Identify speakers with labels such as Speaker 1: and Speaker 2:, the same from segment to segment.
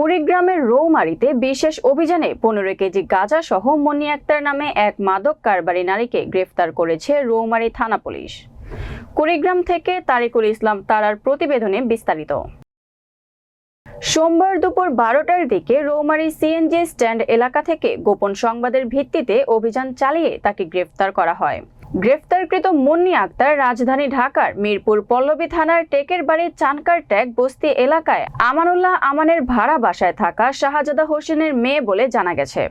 Speaker 1: কুড়িগ্রামের রৌমারিতে বিশেষ অভিযানে পনেরো কেজি গাঁজা সহ মনি আক্তার নামে এক মাদক কারবারি নারীকে গ্রেফতার করেছে রৌমারী থানা পুলিশ। কুড়িগ্রাম থেকে তারিকুল ইসলাম তারার প্রতিবেদনে বিস্তারিত। সোমবার দুপুর বারোটার দিকে রৌমারি সিএনজি স্ট্যান্ড এলাকা থেকে গোপন সংবাদের ভিত্তিতে অভিযান চালিয়ে তাকে গ্রেফতার করা হয়। গ্রেফতারকৃত মুন্নি আক্তার রাজধানী ঢাকার মিরপুর পল্লবী থানার টেকের বাড়ি চানকার ট্যাগ বস্তি এলাকায় আমানুল্লাহ আমানের ভাড়া বাসায় থাকা শাহজাদা হোসেনের মেয়ে বলে জানা গেছে।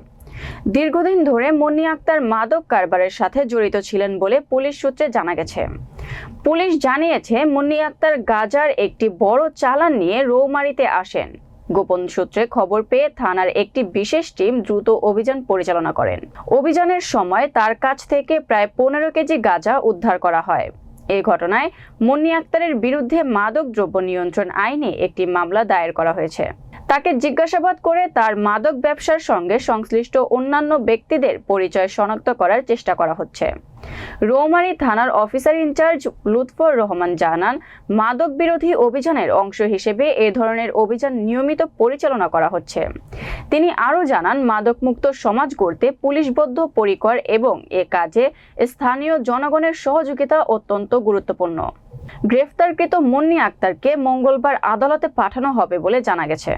Speaker 1: দীর্ঘদিন ধরে মুন্নি আক্তার মাদক কারবারের সাথে জড়িত ছিলেন বলে পুলিশ সূত্রে জানা গেছে। পুলিশ জানিয়েছে, মুন্নি আক্তার গাজার একটি বড় চালান নিয়ে রৌমারিতে আসেন। গোপন সূত্রে খবর পেয়ে থানার একটি বিশেষ টিম দ্রুত অভিযান পরিচালনা করেন। অভিযানের সময় তার কাছ থেকে প্রায় পনেরো কেজি গাঁজা উদ্ধার করা হয়। এ ঘটনায় মুন্নি আক্তারের বিরুদ্ধে মাদক দ্রব্য নিয়ন্ত্রণ আইনে একটি মামলা দায়ের করা হয়েছে। তাকে জিজ্ঞাসাবাদ করে তার মাদক ব্যবসার সঙ্গে সংশ্লিষ্ট অন্যান্য ব্যক্তিদের পরিচয় শনাক্ত করার চেষ্টা করা হচ্ছে। রৌমারী থানার অফিসার ইনচার্জ লুৎফর রহমান জানান, মাদক বিরোধী অভিযানের অংশ হিসেবে এ ধরনের অভিযান নিয়মিত পরিচালনা করা হচ্ছে। তিনি আরও জানান, মাদকমুক্ত সমাজ গড়তে পুলিশবদ্ধ পরিকর এবং এ কাজে স্থানীয় জনগণের সহযোগিতা অত্যন্ত গুরুত্বপূর্ণ। গ্রেফতারকৃত মুন্নি আক্তারকে মঙ্গলবার আদালতে পাঠানো হবে বলে জানা গেছে।